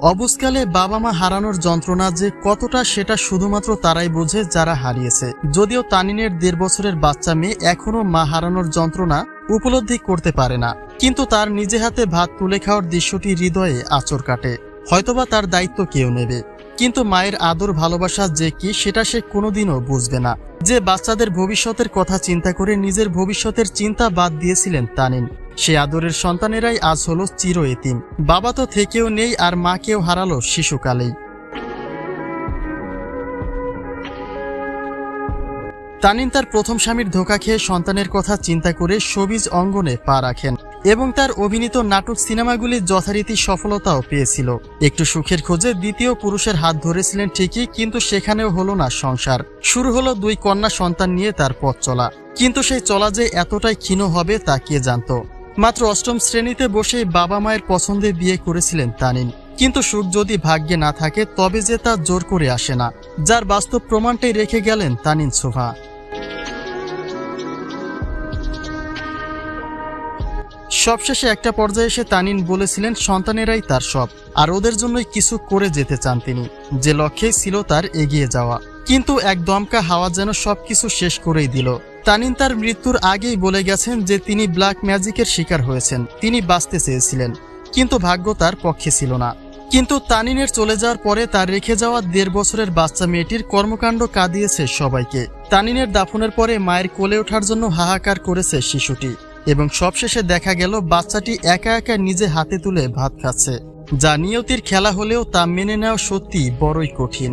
অবুজকালে বাবা মা হারানোর যন্ত্রণা যে কতটা সেটা শুধুমাত্র তারাই বোঝে যারা হারিয়েছে। যদিও তানিনের দেড় বছরের বাচ্চা মেয়ে এখনও মা হারানোর যন্ত্রণা উপলব্ধি করতে পারে না। কিন্তু তার নিজে হাতে ভাত তুলে খাওয়ার দৃশ্যটি হৃদয়ে আচর কাটে। হয়তোবা তার দায়িত্ব কেউ নেবে। কিন্তু মায়ের আদর ভালোবাসা যে কি, সেটা সে কোনোদিনও বুঝবে না। যে বাচ্চাদের ভবিষ্যতের কথা চিন্তা করে নিজের ভবিষ্যতের চিন্তা বাদ দিয়েছিলেন তানিন। সে আদরের সন্তানেরাই আজ হলো চির এতিম। বাবা তো থেকেও নেই আর মাকেও হারালো শিশুকালেই। তানিন তার প্রথম স্বামীর ধোকা খেয়ে সন্তানের কথা চিন্তা করে সবিজ অঙ্গনে পা রাখেন এবং তার অভিনীত নাটক সিনেমাগুলি যথারীতি সফলতাও পেয়েছিল। একটু সুখের খোঁজে দ্বিতীয় পুরুষের হাত ধরেছিলেন ঠিকই, কিন্তু সেখানেও হলো না সংসার। শুরু হলো দুই কন্যা সন্তান নিয়ে তার পথ চলা। কিন্তু সেই চলা যে এতটাই ক্ষীণ হবে তা কে জানত? মাত্র অষ্টম শ্রেণীতে বসে বাবা মায়ের পছন্দে বিয়ে করেছিলেন তানিন কিন্তু সুখ যদি ভাগ্যে না থাকে, তবে যে তা জোর করে আসে না। যার বাস্তব প্রমাণটাই রেখে গেলেন তানিন শোভা। সবশেষে একটা পর্যায়ে এসে তানিন বলেছিলেন, সন্তানেরাই তার সব, আর ওদের জন্যই কিছু করে যেতে চান তিনি। যে লক্ষ্যেই ছিল তার এগিয়ে যাওয়া। কিন্তু এক দমকা হাওয়া যেন সবকিছু শেষ করেই দিল। তানিন তার মৃত্যুর আগেই বলে গেছেন যে তিনি ব্ল্যাক ম্যাজিকের শিকার হয়েছেন। তিনি বাঁচতে চেয়েছিলেন, কিন্তু ভাগ্য তার পক্ষে ছিল না। কিন্তু তানিনের চলে যাওয়ার পরে তার রেখে যাওয়া দেড় বছরের বাচ্চা মেয়েটির কর্মকাণ্ড কাঁদিয়েছে সবাইকে। তানিনের দাফনের পরে মায়ের কোলে ওঠার জন্য হাহাকার করেছে শিশুটি এবং সবশেষে দেখা গেল বাচ্চাটি একা একা নিজে হাতে তুলে ভাত খাচ্ছে। যা নিয়তির খেলা হলেও তা মেনে নেওয়া সত্যি বড়ই কঠিন।